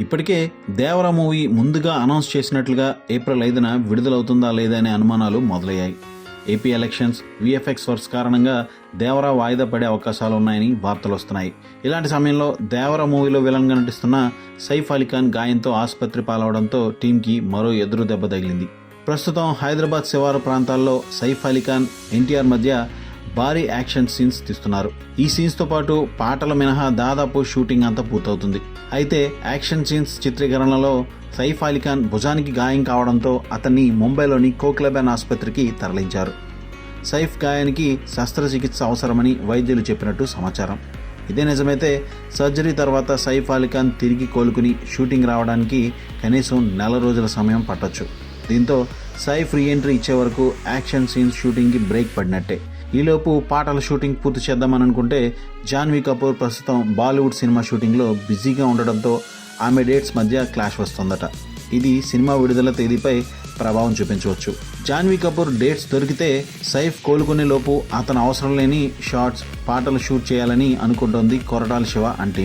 ఇప్పటికే దేవర మూవీ ముందుగా అనౌన్స్ చేసినట్లుగా ఏప్రిల్ ఐదున విడుదలవుతుందా లేదా అనే అనుమానాలు మొదలయ్యాయి. ఏపీ ఎలక్షన్స్ విఎఫ్ఎక్స్ వర్క్స్ కారణంగా దేవర వాయిదా పడే అవకాశాలు ఉన్నాయని వార్తలు వస్తున్నాయి. ఇలాంటి సమయంలో దేవర మూవీలో విలన్గా నటిస్తున్న సైఫ్ అలీ ఖాన్ గాయంతో ఆసుపత్రి పాలవడంతో టీంకి మరో ఎదురు దెబ్బ తగిలింది. ప్రస్తుతం హైదరాబాద్ శివారు ప్రాంతాల్లో సైఫ్ అలీ ఖాన్ ఎన్టీఆర్ మధ్య భారీ యాక్షన్ సీన్స్ తీస్తున్నారు. ఈ సీన్స్తో పాటు పాటల మినహా దాదాపు షూటింగ్ అంతా పూర్తవుతుంది. అయితే యాక్షన్ సీన్స్ చిత్రీకరణలో సైఫ్ అలీ ఖాన్ భుజానికి గాయం కావడంతో అతన్ని ముంబైలోని కోక్లబెన్ ఆసుపత్రికి తరలించారు. సైఫ్ గాయానికి శస్త్రచికిత్స అవసరమని వైద్యులు చెప్పినట్టు సమాచారం. ఇదే నిజమైతే సర్జరీ తర్వాత సైఫ్ అలీ ఖాన్ తిరిగి కోలుకుని షూటింగ్ రావడానికి కనీసం నెల రోజుల సమయం పట్టొచ్చు. దీంతో సైఫ్ రీ ఎంట్రీ ఇచ్చే వరకు యాక్షన్ సీన్స్ షూటింగ్కి బ్రేక్ పడినట్టే. ఈలోపు పాటల షూటింగ్ పూర్తి చేద్దామని అనుకుంటే జాన్వీ కపూర్ ప్రస్తుతం బాలీవుడ్ సినిమా షూటింగ్లో బిజీగా ఉండడంతో ఆమె డేట్స్ మధ్య క్లాష్ వస్తుందట. ఇది సినిమా విడుదల తేదీపై ప్రభావం చూపించవచ్చు. జాన్వీ కపూర్ డేట్స్ దొరికితే సైఫ్ కోలుకునే లోపు అతను అవసరం లేని షార్ట్స్ పాటలు షూట్ చేయాలని అనుకుంటోంది కొరటాల శివ అంటే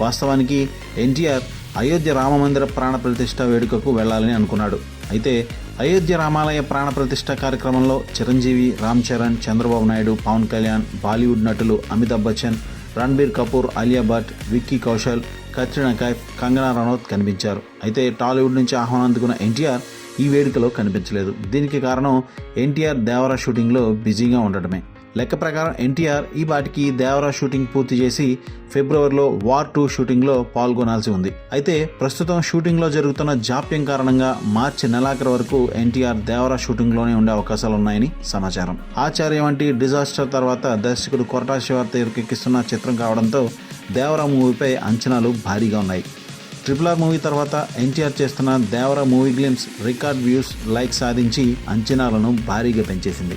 వాస్తవానికి ఎన్టీఆర్ అయోధ్య రామమందిర ప్రాణ ప్రతిష్ట వేడుకకు వెళ్ళాలని అనుకున్నాడు. అయితే అయోధ్య రామాలయ ప్రాణ ప్రతిష్ట కార్యక్రమంలో చిరంజీవి రామ్ చరణ్ చంద్రబాబు నాయుడు పవన్ కళ్యాణ్ బాలీవుడ్ నటులు అమితాబ్ బచ్చన్ రణబీర్ కపూర్ ఆలియా భట్ విక్కీ కౌశల్ కత్రినా కైఫ్ కంగనా రనౌత్ కనిపించారు. అయితే టాలీవుడ్ నుంచి ఆహ్వానం అందుకున్న ఎన్టీఆర్ ఈ వేడుకలో కనిపించలేదు. దీనికి కారణం ఎన్టీఆర్ దేవరా షూటింగ్లో బిజీగా ఉండటమే. లెక్క ప్రకారం ఎన్టీఆర్ ఈ బాటికి దేవరా షూటింగ్ పూర్తి చేసి ఫిబ్రవరిలో వార్ టూ షూటింగ్లో పాల్గొనాల్సి ఉంది. అయితే ప్రస్తుతం షూటింగ్లో జరుగుతున్న జాప్యం కారణంగా మార్చి నెలాఖరు వరకు ఎన్టీఆర్ దేవరా షూటింగ్లోనే ఉండే అవకాశాలు ఉన్నాయని సమాచారం. ఆచార్య వంటి డిజాస్టర్ తర్వాత దర్శకుడు కొరటా శివార్ తెరకెక్కిస్తున్న చిత్రం కావడంతో దేవరా మూవీపై అంచనాలు భారీగా ఉన్నాయి. ట్రిపుల్ ఆర్ మూవీ తర్వాత ఎన్టీఆర్ చేస్తున్న Devara movie glimpse record views like సాధించి అంచనాలను భారీగా పెంచేసింది.